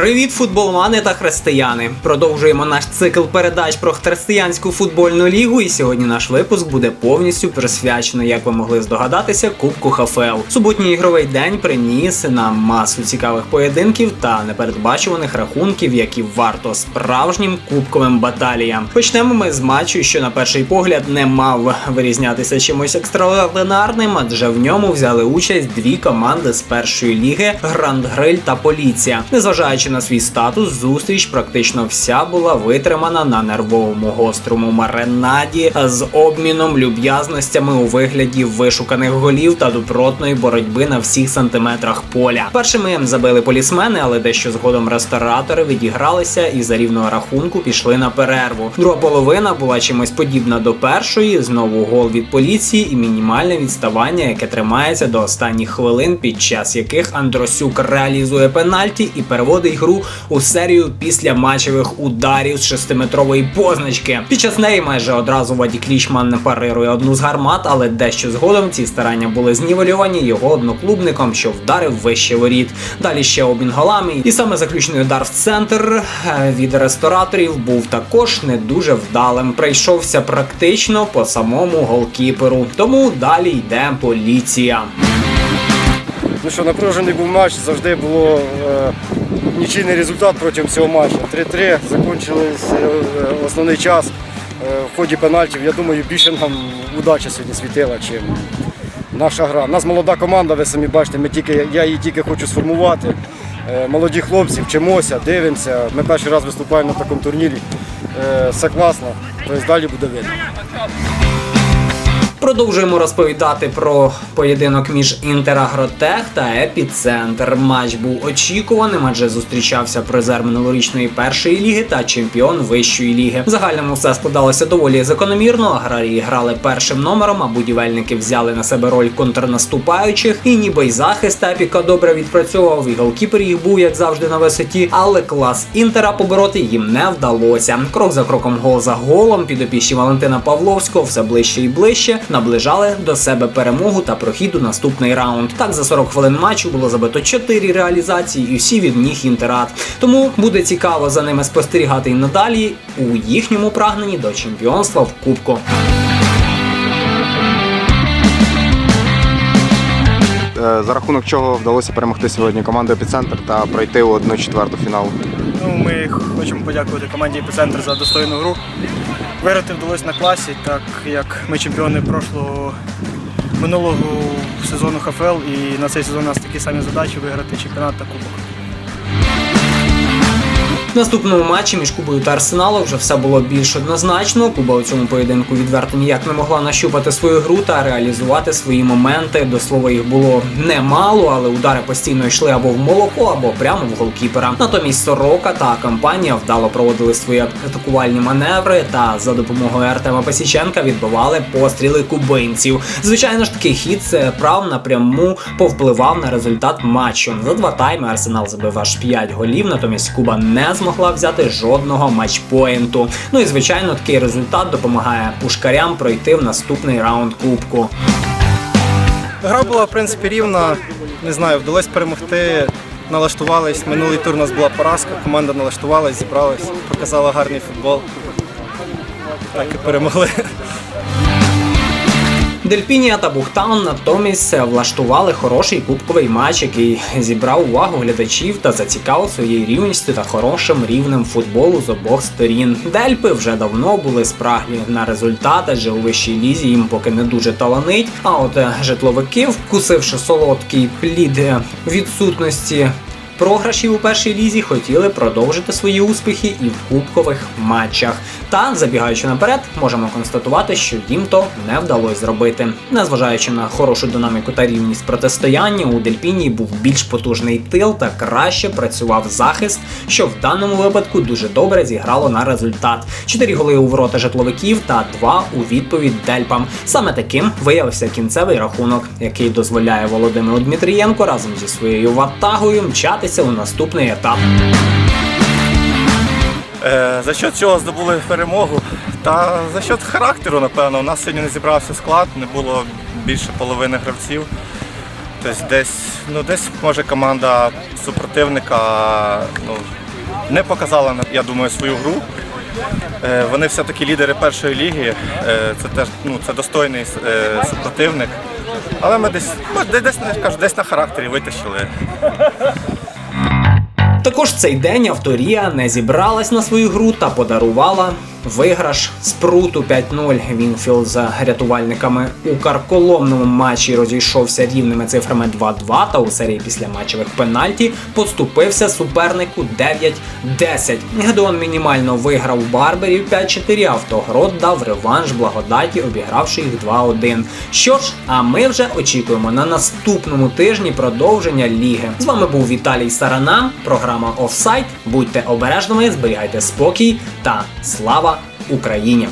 Привіт, футболмани та християни! Продовжуємо наш цикл передач про християнську футбольну лігу. І сьогодні наш випуск буде повністю присвячено, як ви могли здогадатися, Кубку ХФЛ. Суботній ігровий день приніс нам масу цікавих поєдинків та непередбачуваних рахунків, які варто справжнім кубковим баталіям. Почнемо ми з матчу, що на перший погляд не мав вирізнятися чимось екстраординарним, адже в ньому взяли участь дві команди з першої ліги Гранд Гриль та Поліція. Незважаючи на свій статус, зустріч практично вся була витримана на нервовому гострому маренаді з обміном люб'язностями у вигляді вишуканих голів та добротної боротьби на всіх сантиметрах поля. Першими забили полісмени, але дещо згодом ресторатори відігралися і за рівного рахунку пішли на перерву. Друга половина була чимось подібна до першої. Знову гол від поліції і мінімальне відставання, яке тримається до останніх хвилин, під час яких Андросюк реалізує пенальті і переводить гру у серію після матчевих ударів з шестиметрової позначки. Під час неї майже одразу Ваді Клічман парирує одну з гармат, але дещо згодом ці старання були знівелювані його одноклубником, що вдарив вище воріт. Далі ще обмін голами, і саме заключний удар в центр е, від рестораторів був також не дуже вдалим. Прийшовся практично по самому голкіперу. Тому далі йде поліція. Ну що, напружений був матч, завжди було е, нічийний результат протягом цього матчу. 3-3, закінчились е, основний час е, в ході пенальтів. Я думаю, більше нам удача сьогодні світила, чим наша гра. У нас молода команда, ви самі бачите, ми тільки, я її тільки хочу сформувати. Е, молоді хлопці, вчимося, дивимося. Ми перший раз виступаємо на такому турнірі. Все класно, тобто далі буде видно. Продовжуємо розповідати про поєдинок між Інтерагротех та Епіцентр. Матч був очікуваним, адже зустрічався призер минулорічної першої ліги та чемпіон вищої ліги. В загальному все складалося доволі закономірно. Аграрії грали першим номером, а будівельники взяли на себе роль контрнаступаючих. І ніби й захист Епіка добре відпрацьовував. І голкіпер їх був як завжди на висоті, але клас інтера побороти їм не вдалося. Крок за кроком, гол за голом, підопічні Валентина Павловського все ближче і ближче наближали до себе перемогу та прохід у наступний раунд. Так за 40 хвилин матчу було забито 4 реалізації, і всі від них інтерат. Тому буде цікаво за ними спостерігати і надалі у їхньому прагненні до чемпіонства в Кубку. Е, за рахунок чого вдалося перемогти сьогодні команду «Епіцентр» та пройти у 1-4 фіналу. Ну, ми хочемо подякувати команді «Епіцентр» за достойну гру. Виграти вдалося на класі, так як ми чемпіони прошлого минулого сезону ХФЛ і на цей сезон у нас такі самі задачі виграти чемпіонат та кубок. Наступному матчі між Кубою та Арсеналом вже все було більш однозначно. Куба у цьому поєдинку відверто ніяк не могла нащупати свою гру та реалізувати свої моменти. До слова, їх було немало, але удари постійно йшли або в молоко, або прямо в голкіпера. Натомість Сорока та компанія вдало проводили свої атакувальні маневри та за допомогою Артема Пасіченка відбивали постріли кубинців. Звичайно ж, такий хід це прав напряму повпливав на результат матчу. За два тайми Арсенал забив аж 5 голів, натомість Куба не змогла взяти жодного матчпоінту. Ну і звичайно, такий результат допомагає пушкарям пройти в наступний раунд кубку. Гра була в принципі рівна. Не знаю, вдалося перемогти. Налаштувались. Минулий тур у нас була поразка. Команда налаштувалась, зібралась, показала гарний футбол. Так і перемогли. Дельпінія та Бухтаун натомість влаштували хороший кубковий матч, який зібрав увагу глядачів та зацікавив своєю рівністю та хорошим рівнем футболу з обох сторін. Дельпи вже давно були спраглі на результат, адже у вищій лізі їм поки не дуже таланить. А от е, житловики, вкусивши солодкий плід е, відсутності програшів у першій лізі хотіли продовжити свої успіхи і в кубкових матчах. Та забігаючи наперед, можемо констатувати, що їм то не вдалося зробити. Незважаючи на хорошу динаміку та рівність протистояння, у Дельпінії був більш потужний тил та краще працював захист, що в даному випадку дуже добре зіграло на результат. Чотири голи у ворота житловиків та два у відповідь Дельпам. Саме таким виявився кінцевий рахунок, який дозволяє Володимиру Дмитрієнко разом зі своєю ватагою мчатися у наступний етап. Е, За що цього здобули перемогу? Та за що характеру, напевно. У нас сьогодні не зібрався склад, не було більше половини гравців. Тобто десь, ну, десь може команда супротивника ну, не показала, я думаю, свою гру. Е, Вони все-таки лідери першої ліги. Е, Це теж ну, це достойний супротивник. Але ми десь, ну, десь, кажу, десь на характері витащили. Також цей день авторія не зібралась на свою гру та подарувала виграш спруту 5-0. Вінфілд за рятувальниками у карколомному матчі розійшовся рівними цифрами 2-2 та у серії після матчевих пенальті поступився супернику 9-10. Гедеон мінімально виграв Барберів 5-4, а Автоград дав реванш благодаті, обігравши їх 2-1. Що ж, а ми вже очікуємо на наступному тижні продовження ліги. З вами був Віталій Сарана, програма Офсайт. Будьте обережними, зберігайте спокій та слава Україні!